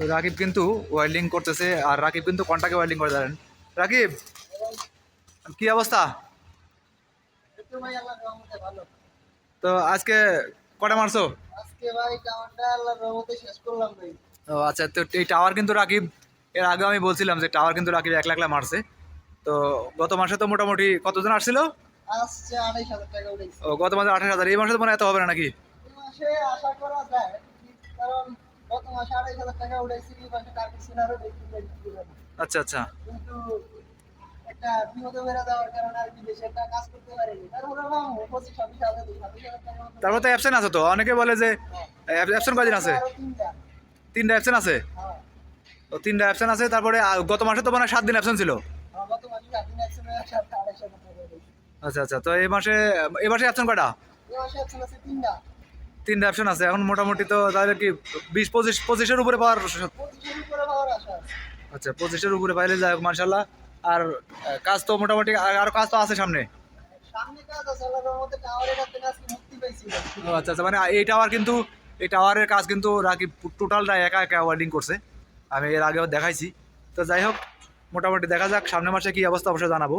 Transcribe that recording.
তো রাকিব কিন্তু ওয়েল্ডিং করতেছে আর রাকিব কিন্তু কন্টাকে ওয়েল্ডিং করে দেন রাকিব কি অবস্থা? তো আজকে কটা মারছো? ও আচ্ছা তো এই টাওয়ার কিন্তু রাকিব এর আগে আমি বলছিলাম যে টাওয়ার কিন্তু রাকিব এক লাখ লাখ মারছে। তো গত মাসে তো মোটামুটি কতজন আসছিল? ও গত মাসে আঠাশ হাজার এই মাসে তো মনে হয় এত হবে না নাকি? মাসে হাজার টাকা মাসে আরও। আচ্ছা আচ্ছা। কিন্তু একটা বিপদে বেড়ে যাওয়ার কারণে আর কি বেশি একটা কাজ করতে পারিনি। তারপরে পঁচিশ ছাব্বিশ হাজার তারপর তো অ্যাবসেন্ট আছে তো? অনেকে বলে যে অ্যাবসেন্ট কয়দিন আছে? তিনটা। অ্যাবসেন্ট আছে? হ্যাঁ। তো তিনটা অ্যাবসেন্ট আছে তারপরে গত মাসে তো মানে সাত দিন অ্যাবসেন্ট ছিল। উঠেছে আচ্ছা আচ্ছা। তো এই মাসে এই মাসে অ্যাবসেন্ট কয়টা? তিনটা অ্যাবসেন্ট আছে। এখন মোটামুটি তো তাহলে কি বিশ, পঁচিশ, পঁচিশের উপরে পাওয়ার আচ্ছা পঁচিশের উপরে পাইলে যাই হোক মার্শাল্লাহ আর কাজ তো মোটামুটি, আর, আরও কাজ তো আছে সামনে। আচ্ছা আচ্ছা মানে এই টাওয়ার কিন্তু, এই টাওয়ারের কাজ কিন্তু রাকিব টোটালটা একা একা ওয়েল্ডিং করছে। আমি এর আগেও দেখাইছি। তো যাই হোক, মোটামুটি দেখা যাক, সামনের মাসে কি অবস্থা অবশ্যই জানাব।